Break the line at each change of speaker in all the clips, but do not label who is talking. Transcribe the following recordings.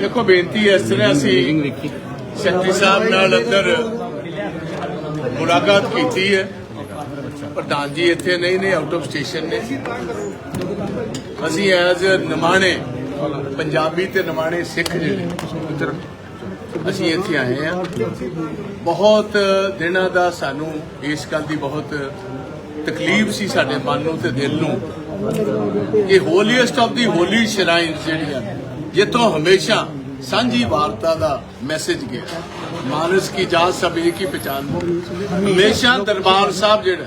ਦੇਖੋ, ਬੇਨਤੀ ਇਸ ਤਰ੍ਹਾਂ ਅਸੀਂ ਸੈਕਟਰੀ ਸਾਹਿਬ ਨਾਲ ਅੰਦਰ ਮੁਲਾਕਾਤ ਕੀਤੀ ਹੈ। ਪ੍ਰਧਾਨ ਜੀ ਇੱਥੇ ਨਹੀਂ ਨੇ ਆਊਟ ਆਫ ਸਟੇਸ਼ਨ ਨੇ। ਅਸੀਂ ਐਜ਼ ਨਿਮਾਣੇ, ਪੰਜਾਬੀ ਤੇ ਨਮਾਣੇ ਸਿੱਖ ਜਿਹੜੇ ਅਸੀਂ ਇੱਥੇ ਆਏ ਆ ਬਹੁਤ ਦਿਨਾਂ ਦਾ ਸਾਨੂੰ ਇਸ ਗੱਲ ਦੀ ਬਹੁਤ ਤਕਲੀਫ ਸੀ ਸਾਡੇ ਮਨ ਨੂੰ ਤੇ ਦਿਲ ਨੂੰ। ਇਹ ਹੋਲੀਐਸਟ ਆਫ ਦੀ ਹੋਲੀ ਸ਼ਰਾਈਨਸ ਜਿਹੜੀਆਂ ਜਿੱਥੋਂ ਹਮੇਸ਼ਾ ਸਾਂਝੀ ਵਾਰਤਾ ਦਾ ਮੈਸੇਜ ਗਿਆ। ਮਾਨਸ ਕੀ ਜਾਤ ਸਭ ਇੱਕ ਹੀ ਪਛਾਣ ਹਮੇਸ਼ਾ ਦਰਬਾਰ ਸਾਹਿਬ ਜਿਹੜਾ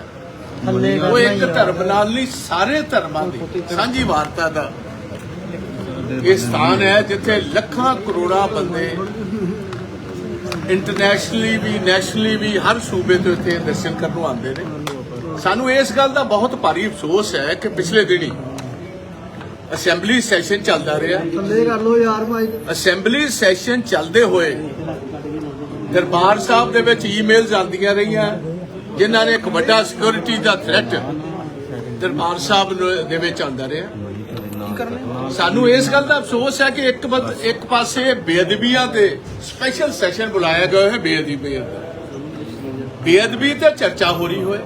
ਉਹ ਇੱਕ ਧਰਮ ਨਾਲ ਨਹੀਂ ਸਾਰੇ ਧਰਮਾਂ ਦੀ ਸਾਂਝੀ ਵਾਰਤਾ ਦਾ ਇਹ ਸਥਾਨ ਹੈ ਜਿੱਥੇ ਲੱਖਾਂ ਕਰੋੜਾਂ ਬੰਦੇ ਇੰਟਰਨੈਸ਼ਨਲੀ ਵੀ ਨੈਸ਼ਨਲੀ ਵੀ ਹਰ ਸੂਬੇ ਤੋਂ ਇੱਥੇ ਦਰਸ਼ਨ ਕਰਨ ਆਉਂਦੇ ਨੇ। ਸਾਨੂੰ ਇਸ ਗੱਲ ਦਾ ਬਹੁਤ ਭਾਰੀ ਅਫਸੋਸ ਹੈ ਕਿ ਪਿਛਲੇ ਦਿਨੀ ਅਸੈਂਬਲੀ ਸੈਸ਼ਨ ਚੱਲਦਾ ਰਿਹਾ।
ਥੱਲੇ ਕਰ ਲੋ ਯਾਰ ਮਾਈਕ
ਅਸੈਂਬਲੀ ਸੈਸ਼ਨ ਚੱਲਦੇ ਹੋਏ ਦਰਬਾਰ ਸਾਹਿਬ ਦੇ ਵਿੱਚ ਈਮੇਲਸ ਆਉਂਦੀਆਂ ਰਹੀਆਂ ਜਿਨ੍ਹਾਂ ਨੇ ਇੱਕ ਵੱਡਾ ਸਿਕਿਉਰਿਟੀ ਦਾ ਥ੍ਰੈਟ ਦਰਬਾਰ ਸਾਹਿਬ ਦੇ ਵਿੱਚ ਆਉਂਦਾ ਰਿਹਾ। ਸਾਨੂੰ ਇਸ ਗੱਲ ਦਾ ਅਫਸੋਸ ਹੈ ਕਿ ਇੱਕ ਇੱਕ ਪਾਸੇ ਬੇਅਦਬੀਆਂ ਦੇ ਸਪੈਸ਼ਲ ਸੈਸ਼ਨ ਬੁਲਾਇਆ ਗਿਆ ਹੈ ਬੇਅਦਬੀ ਦਾ ਬੇਅਦਬੀ ਤੇ ਚਰਚਾ ਹੋ ਰਹੀ ਹੋਏ।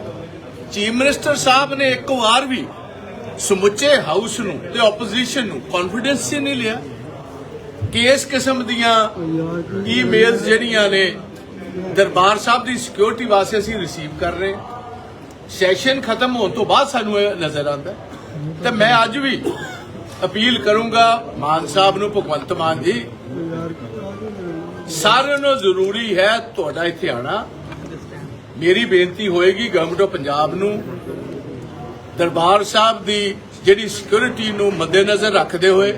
ਚੀਫ ਮਿਨਿਸਟਰ ਸਾਹਿਬ ਨੇ ਇੱਕ ਵਾਰ ਵੀ ਸਮੁੱਚੇ ਹਾਊਸ ਨੂੰ ਤੇ ਆਪੋਜੀਸ਼ਨ ਨੂੰ ਕੌਨਫੀਡੈਂਸ ਹੀ ਨਹੀਂ ਲਿਆ ਕਿ ਇਸ ਕਿਸਮ ਦੀਆਂ ਈਮੇਲਸ ਜਿਹੜੀਆਂ ਨੇ ਦਰਬਾਰ ਸਾਹਿਬ ਦੀ ਸਿਕਿਉਰਿਟੀ ਵਾਸਤੇ ਅਸੀਂ ਰਿਸੀਵ ਕਰ ਰਹੇ ਸੈਸ਼ਨ ਖਤਮ ਹੋਣ ਤੋਂ ਬਾਅਦ ਸਾਨੂੰ ਇਹ ਨਜ਼ਰ ਆਉਂਦਾ ਤੇ ਮੈਂ ਅੱਜ ਵੀ ਅਪੀਲ ਕਰੂੰਗਾ ਮਾਨ ਸਾਹਿਬ ਨੂੰ ਭਗਵੰਤ ਮਾਨ ਜੀ ਸਾਰਿਆਂ ਨੂੰ ਜ਼ਰੂਰੀ ਹੈ ਤੁਹਾਡਾ ਇੱਥੇ ਆਣਾ ਮੇਰੀ ਬੇਨਤੀ ਹੋਏਗੀ ਗਵਰਨਮੈਂਟ ਆਫ ਪੰਜਾਬ ਨੂੰ ਦਰਬਾਰ ਸਾਹਿਬ ਦੀ ਜਿਹੜੀ ਸਿਕਿਉਰਿਟੀ ਨੂੰ ਮੱਦੇਨਜ਼ਰ ਰੱਖਦੇ ਹੋਏ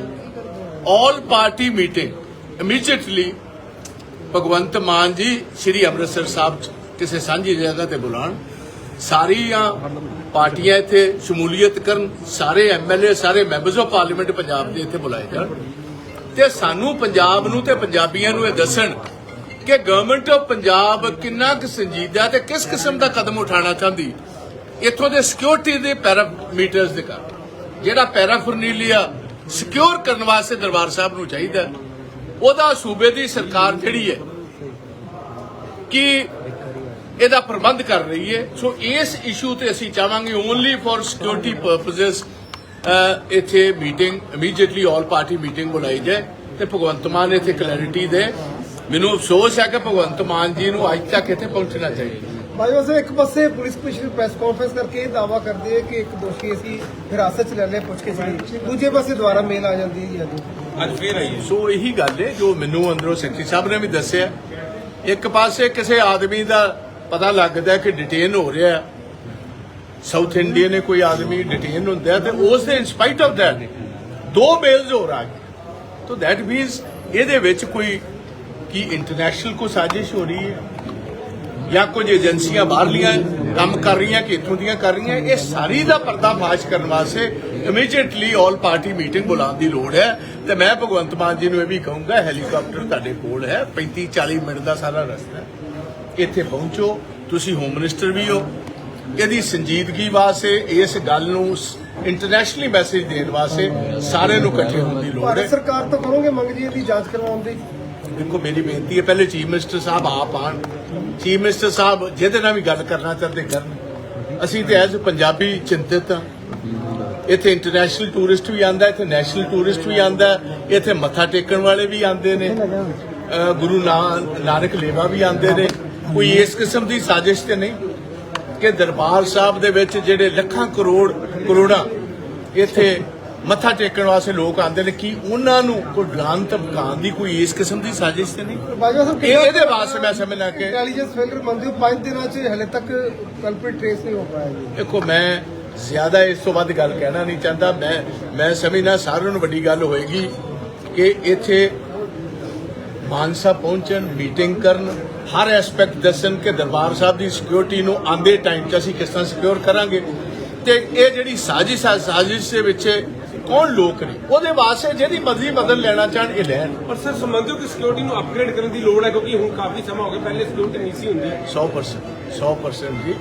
all party meeting immediately Bhagwant Mann ji Shri Amritsar ਸਾਹਿਬ 'ਚ ਕਿਸੇ ਸਾਂਝੀ ਜਗ੍ਹਾ ਤੇ ਬੁਲਾਣ ਸਾਰੀਆਂ ਪਾਰਟੀਆਂ ਇੱਥੇ ਸ਼ਮੂਲੀਅਤ ਕਰਨ, ਸਾਰੇ ਐਮਐਲਏ ਸਾਰੇ ਮੈਂਬਰਸ ਆਫ ਪਾਰਲੀਮੈਂਟ ਪੰਜਾਬ ਦੇ ਇੱਥੇ ਬੁਲਾਏ ਜਾਣ। ਤੇ ਸਾਨੂੰ ਪੰਜਾਬ ਨੂੰ ਤੇ ਪੰਜਾਬੀਆਂ ਨੂੰ ਇਹ ਦੱਸਣ ਕਿ ਗਵਰਨਮੈਂਟ ਆਫ ਪੰਜਾਬ ਕਿੰਨਾ ਕੁ ਸੰਜੀਦਾ ਤੇ ਕਿਸ ਕਿਸਮ ਦਾ ਕਦਮ ਉਠਾਉਣਾ ਚਾਹੁੰਦੀ। ਇੱਥੋਂ ਦੇ ਸਿਕਿਉਰਿਟੀ ਦੇ ਪੈਰਾਮੀਟਰਸ ਦੇ ਕਾਰਨ, ਜਿਹੜਾ ਪੈਰਾਫਰਨੀਲੀਆ ਸਿਕਿਉਰ ਕਰਨ ਵਾਸਤੇ ਦਰਬਾਰ ਸਾਹਿਬ ਨੂੰ ਚਾਹੀਦਾ ਉਹਦਾ ਸੂਬੇ ਦੀ ਸਰਕਾਰ ਜਿਹੜੀ ਹੈ ਕਿ ਇਹਦਾ ਪ੍ਰਬੰਧ ਕਰ ਰਹੀ ਹੈ। ਸੋ ਇਸ ਇਸ਼ੂ ਤੇ ਅਸੀਂ ਚਾਹਾਂਗੇ ਓਨਲੀ ਫॉर ਸਿਕਿਉਰਿਟੀ ਪਰਪਸਸ ਇੱਥੇ meeting immediately all party meeting ਬੁਲਾਈ ਜਾਏ ਤੇ ਭਗਵੰਤ ਮਾਨ ਇੱਥੇ ਕਲੈਰਿਟੀ ਦੇ। ਮੈਨੂੰ ਅਫਸੋਸ ਹੈ ਕਿ ਭਗਵੰਤ ਮਾਨ ਜੀ ਨੂੰ ਅੱਜ ਤੱਕ ਇੱਥੇ ਪਹੁੰਚਣਾ ਚਾਹੀਦਾ।
ਭਾਈ, ਵਸੇ ਇੱਕ ਪਾਸੇ ਪੁਲਿਸ ਕਮਿਸ਼ਨਰ ਪ੍ਰੈਸ ਕਾਨਫਰੰਸ ਕਰਕੇ ਇਹ ਦਾਵਾ ਕਰਦੀ ਹੈ ਕਿ ਇੱਕ ਦੋਸ਼ੀ ਅਸੀਂ ਹਿਰਾਸਤ 'ਚ ਲੈ ਲਿਆ, ਪੁੱਛ ਕੇ ਸੀ ਦੂਜੇ ਪਾਸੇ ਦੁਬਾਰਾ ਮੇਲ ਆ ਜਾਂਦੀ ਹੈ ਜੀ।
ਅੱਜ ਫੇਰ ਆਈ
ਸੋ ਇਹੀ ਗੱਲ ਹੈ, ਜੋ ਮੈਨੂੰ ਅੰਦਰੋਂ ਸੈਕਟਰੀ ਸਾਹਿਬ ਨੇ ਵੀ ਦੱਸਿਆ, ਇੱਕ ਪਾਸੇ ਕਿਸੇ ਆਦਮੀ ਦਾ ਪਤਾ ਲੱਗਦਾ ਕਿ ਡਿਟੇਨ ਹੋ ਰਿਹਾ ਸਾਊਥ ਇੰਡੀਆ ਨੇ ਕੋਈ ਆਦਮੀ ਡਿਟੇਨ ਹੁੰਦਾ ਹੈ ਤੇ ਉਸ ਦੇ ਇਨਸਪਾਈਟ ਆਫ ਦੈਟ ਦੋ ਮੇਲਸ ਹੋ ਰਹਾ ਤੋ ਦੈਟ ਮੀਨਸ ਇਹਦੇ ਵਿੱਚ ਕੋਈ, ਕੀ ਇੰਟਰਨੈਸ਼ਨਲ ਕੋ ਸਾਜ਼ਿਸ਼ ਹੋ ਰਹੀ ਹੈ? ਜਾਂ ਕੁਝ ਏਜੰਸੀਆਂ ਬਾਹਰਲੀਆਂ ਕੰਮ ਕਰ ਰਹੀਆਂ ਕਿ ਇੱਥੋਂ ਦੀਆਂ ਕਰ ਰਹੀਆਂ, ਇਹ ਸਾਰੀ ਦਾ ਪਰਦਾਫਾਸ਼ ਕਰਨ ਵਾਸਤੇ ਇਮੀਡੀਏਟਲੀ ਆਲ ਪਾਰਟੀ ਮੀਟਿੰਗ ਬੁਲਾਉਣ ਦੀ ਲੋੜ ਹੈ। ਤੇ ਮੈਂ ਭਗਵੰਤ ਮਾਨ ਜੀ ਨੂੰ ਇਹ ਵੀ ਕਹੂੰਗਾ ਹੈਲੀਕਾਪਟਰ ਤੁਹਾਡੇ ਕੋਲ ਹੈ 35 40 ਮਿੰਟ ਦਾ ਸਾਰਾ ਰਸਤਾ ਇੱਥੇ ਪਹੁੰਚੋ, ਤੁਸੀਂ ਹੋਮ ਮਿਨਿਸਟਰ ਵੀ ਹੋ। ਇਹਦੀ ਸੰਜੀਦਗੀ ਵਾਸਤੇ, ਇਸ ਗੱਲ ਨੂੰ ਇੰਟਰਨੈਸ਼ਨਲੀ ਮੈਸੇਜ ਦੇਣ ਵਾਸਤੇ ਸਾਰੇ ਨੂੰ ਇਕੱਠੇ ਹੋਣ ਦੀ ਲੋੜ ਹੈ।
ਸਰਕਾਰ ਤੋਂ ਕਰੋਗੇ ਮੰਗ ਜੀ ਇਹਦੀ ਜਾਂਚ ਕਰਵਾਉਣ ਦੀ?
ਦੇਖੋ, ਮੇਰੀ ਬੇਨਤੀ ਹੈ, ਪਹਿਲੇ ਚੀਫ ਮਿਨਿਸਟਰ ਸਾਹਿਬ ਆਪ ਆਣ। ਚੀਫ ਮਿਨਿਸਟਰ ਸਾਹਿਬ, ਜਿਹਦੇ ਨਾਲ ਵੀ ਗੱਲ ਕਰਨਾ ਚਾਹੁੰਦੇ ਕਰਨ। ਅਸੀਂ ਤੇ ਐਜ਼ ਪੰਜਾਬੀ ਚਿੰਤਿਤ ਹਾਂ। ਇੱਥੇ ਇੰਟਰਨੈਸ਼ਨਲ ਟੂਰਿਸਟ ਵੀ ਆਂਦਾ, ਇੱਥੇ ਨੈਸ਼ਨਲ ਟੂਰਿਸਟ ਵੀ ਆਂਦਾ, ਇੱਥੇ ਮੱਥਾ ਟੇਕਣ ਵਾਲੇ ਵੀ ਆਂਦੇ ਨੇ। ਗੁਰੂ ਨਾਨਕ ਲੇਵਾ ਵੀ ਆਂਦੇ ਨੇ। ਕੋਈ ਇਸ ਕਿਸਮ ਦੀ ਸਾਜ਼ਿਸ਼ ਤੇ ਨਹੀਂ ਕਿ ਦਰਬਾਰ ਸਾਹਿਬ ਦੇ ਵਿੱਚ ਜਿਹੜੇ ਲੱਖਾਂ ਕਰੋੜ, ਕਰੋੜਾਂ ਇੱਥੇ ਮੱਥਾ ਟੇਕਣ ਵਾਸਤੇ ਲੋਕ ਆਂਦੇ ਨੇ ਕੀ ਉਹਨਾਂ ਨੂੰ ਕੋਈ ਡਰਾਨ ਧਮਕਾਉਣ ਦੀ ਕੋਈ ਇਸ ਕਿਸਮ ਦੀ ਸਾਜ਼ਿਸ਼ ਤੇ ਨਹੀਂ?
ਭਾਈ ਸਾਹਿਬ
ਇਹ- ਇਹਦੇ ਵਾਸਤੇ ਮੈਂ ਸਮਝਦਾ ਕਿ
ਇੰਟੈਲੀਜੈਂਸ ਫੇਲਰ ਮੰਨਦੇ ਹੋ? 5 ਦਿਨਾਂ 'ਚ ਹਲੇ ਤੱਕ ਕਲਪਰੇਟ ਟ੍ਰੇਸ ਨਹੀਂ ਹੋ ਪਾਇਆ ਜੀ।
ਦੇਖੋ ਮੈਂ ਜ਼ਿਆਦਾ ਇਸ ਤੋਂ ਵੱਧ ਗੱਲ ਕਹਿਣਾ ਨਹੀਂ ਚਾਹੁੰਦਾ। ਮੈਂ ਮੈਂ ਸਮਝਦਾ ਸਾਰਿਆਂ ਨੂੰ ਵੱਡੀ ਗੱਲ ਹੋਏਗੀ ਕਿ ਇੱਥੇ ਮਾਨਸਾ ਪਹੁੰਚਣ ਮੀਟਿੰਗ ਕਰਨ ਹਰ ਐਸਪੈਕਟ ਦੱਸਣ ਕਿ ਦਰਬਾਰ ਸਾਹਿਬ ਦੀ ਸਿਕਿਉਰਿਟੀ ਨੂੰ ਆਂਦੇ ਟਾਈਮ 'ਚ ਅਸੀਂ ਕਿਸ ਤਰ੍ਹਾਂ ਸਿਕਿਉਰ ਕਰਾਂਗੇ। ਤੇ ਇਹ ਜਿਹੜੀ ਸਾਜ਼ਿਸ਼ ਆ ਸਾਜ਼ਿਸ਼ ਦੇ ਵਿੱਚ ਕੌਣ ਲੋਕ ਨੇ? ਉਹਦੇ ਵਾਸਤੇ ਜਿਹਦੀ ਮਰਜ਼ੀ ਬਦਲ ਲੈਣਾ ਚਾਹਣ ਇਹ ਲੈਣ।
ਪਰ ਸਰ ਸਮਝਦੇ ਹੋ ਕਿ ਸਿਕਿਉਰਿਟੀ ਨੂੰ ਅਪਗ੍ਰੇਡ ਕਰਨ ਦੀ ਲੋੜ ਹੈ ਕਿਉਂਕਿ ਹੁਣ ਕਾਫੀ ਸਮਾਂ ਹੋ ਗਿਆ ਪਹਿਲੇ ਸਿਕਿਉਰਿਟੀ ਨਹੀਂ ਸੀ ਹੁੰਦੀ।
100% 100% ਜੀ।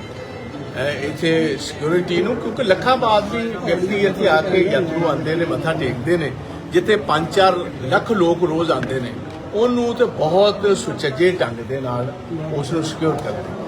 ਇੱਥੇ ਸਿਕਿਉਰਿਟੀ ਨੂੰ ਕਿਉਂਕਿ ਲੱਖਾਂ ਬਾਅਦ ਵੀ ਵਿਅਕਤੀ ਇੱਥੇ ਆ ਕੇ ਯਾਤਰੂ ਆਉਂਦੇ ਨੇ ਮੱਥਾ ਟੇਕਦੇ ਨੇ ਜਿੱਥੇ 5-4 ਲੱਖ ਲੋਕ ਰੋਜ਼ ਆਉਂਦੇ ਨੇ। ਉਹਨੂੰ ਤੇ ਬਹੁਤ ਸੁਚੱਜੇ ਢੰਗ ਦੇ ਨਾਲ ਉਸ ਨੂੰ ਸਿਕਿਉਰ ਕਰਦੇ